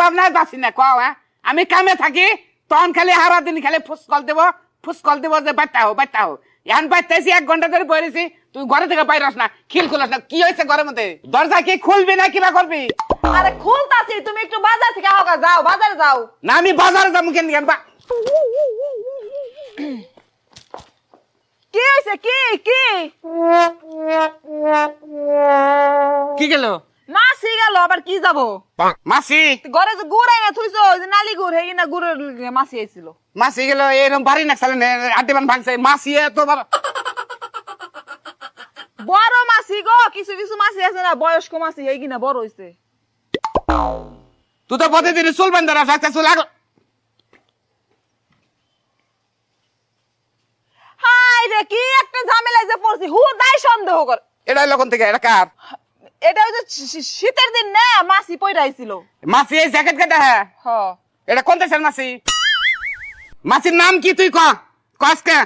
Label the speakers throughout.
Speaker 1: ভাবনায় বাসি না কও হ্যাঁ? আমি কামে থাকি তখন খালি হারা দিন খালি ফুসকল দেব ফুসকল দেব যে বাচ্চা হো বাচ্চা হো এখন বাচ্চাছি এক ঘণ্টা ধরে বলেছি তুই ঘরে থেকে বাইরস না খিল খুলাস না কি হয়েছে ঘরের মধ্যে? দরজা কি খুলবি না কিবা করবি?
Speaker 2: আরে খুলতাছি তুমি একটু বাজার থেকে হোক যাও বাজারে যাও।
Speaker 1: না আমি বাজারে যাব কেন কেন বা
Speaker 2: কি হয়েছে? কি কি?
Speaker 1: কি গেল?
Speaker 2: গেল আবার কি যাব?
Speaker 1: মাসি।
Speaker 2: ঘরে যে গুড় আইনা থুইছো ওই যে নালি গুড় হেই না গুড়ের মাসি আইছিল।
Speaker 1: মাসি গেল এরকম বাড়ি না চালে আড্ডি বান ভাঙছে। মাসি এত বড়।
Speaker 2: মাসি গো কিছু কিছু মাসি আছে না বয়স্ক মাসি এই কিনা বড় হইছে।
Speaker 1: তুই তো প্রতিদিন চুল বান্ধব রাখতে চুল আগ
Speaker 2: হাই রে কি একটা ঝামেলায় যে পড়ছি হু দাই সন্দেহ কর।
Speaker 1: এটা লোকন থেকে এটা কার?
Speaker 2: এটা ওই যে শীতের দিন না মাসি পইরাইছিল
Speaker 1: মাসি এই জ্যাকেট কেটে হ্যাঁ
Speaker 2: হ।
Speaker 1: এটা কোন দেশের মাসি? মাসির নাম কি তুই ক? কসকে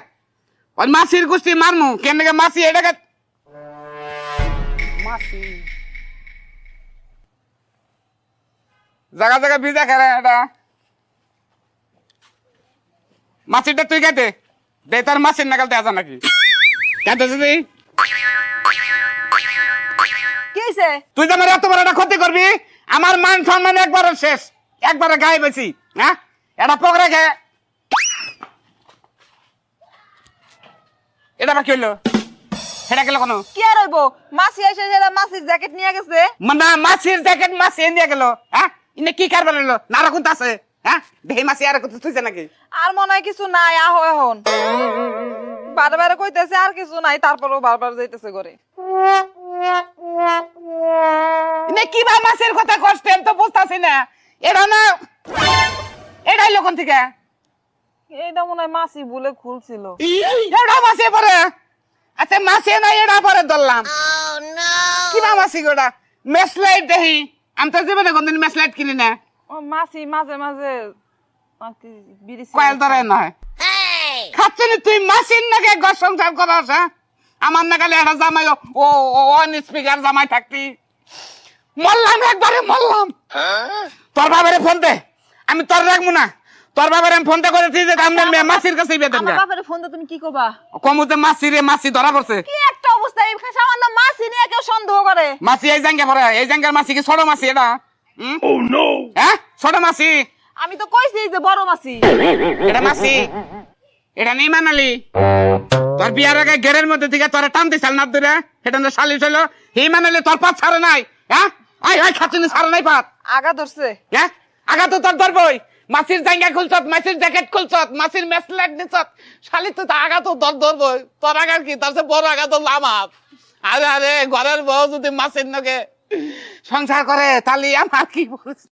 Speaker 1: ওই মাসির গোষ্ঠী মারমু। কেন মাসি এটা কে মাসি। জায়গা জায়গা ভিজা খেলে এটা। মাসিটা তুই কেটে দে? তার মাসির নাগাল দেখা নাকি। কেটে তুই
Speaker 2: হইছে?
Speaker 1: তুই আমার এত বড় একটা ক্ষতি করবি আমার মান সম্মান একবারে শেষ। একবারে গায়ে বেশি হ্যাঁ? এটা পকড়ে গে এটা বাকি হইল? সেটা গেল কোনো?
Speaker 2: কি আর হইব? মাসি এসে সেটা মাসির জ্যাকেট নিয়ে গেছে।
Speaker 1: না মাছির জ্যাকেট মাছি এনে গেল হ্যাঁ? ইনে কি কারবার হলো নারা কোনটা আছে হ্যাঁ? দেখি মাছি আর কোথাও তুইছে নাকি?
Speaker 2: আর মনে হয় কিছু নাই আহো এখন। বারবার কইতেছে আর কিছু নাই তারপরেও বারবার যাইতেছে করে
Speaker 1: ইনে কি বা মাছের কথা আমি তো বুঝতেছি না এটা না এটাই লোকন থেকে
Speaker 2: এইটা মনে হয় মাসি বলে খুলছিল
Speaker 1: এটা মাছে পরে আচ্ছা মাছে না এটা পরে ধরলাম কি বা মাছি গোটা মেসলাইট দেখি আমি তো জীবনে কোনদিন মেসলাইট কিনি না
Speaker 2: ও মাসি মাঝে মাঝে
Speaker 1: কয়েল ধরে নয় খাচ্ছেন তুই মাসির নাকি ঘর সংসার করাস হ্যাঁ আমার নাগালে একটা জামাই ও- ও অন স্পিকার জামাই থাকতি মরলাম একবারে মরলাম। তোর বাবারে ফোন দে। আমি তোর রাখব না। তোর বাবারে আমি ফোন দে করেছি যে আপনার মেয়ে মাসির কাছে বেতন
Speaker 2: আমার বাপের ফোন দিয়ে তুমি কি করবা
Speaker 1: কমুতে মাসি রে মাসি ধরা পড়ছে।
Speaker 2: কি একটা অবস্থা এই সামান্য মাসি নিয়ে কেউ সন্দেহ করে।
Speaker 1: মাসি এই জাঙ্গা পড়ে এই জাঙ্গার মাসি কি ছোট মাসি এটা? হুম? হ্যাঁ? ছোট মাসি।
Speaker 2: আমি তো কইছি যে বড় মাসি।
Speaker 1: এটা মাসি। এটা নেই মানালি। তোর বিয়ার আগে গেরের মধ্যে থেকে তোরা টানতে চাল না দূরে সেটা না শালি ছিল হি মানালি তোর পাত ছাড়ে নাই হ্যাঁ? আই আই খাচ্ছিনি সারা নাই পাত
Speaker 2: আগা ধরছে।
Speaker 1: হ্যাঁ আগা তো তোর ধরবই। মাসির জাঙ্গা খুলছত মাসির জ্যাকেট খুলছত মাসির মেসলেট নিছত। শালি তো আগা তো দর ধরবই। তোর আগার কি? তার বড় আগা তো লামাত আরে আরে ঘরের বউ যদি মাসির নগে সংসার করে তাহলে আমার কি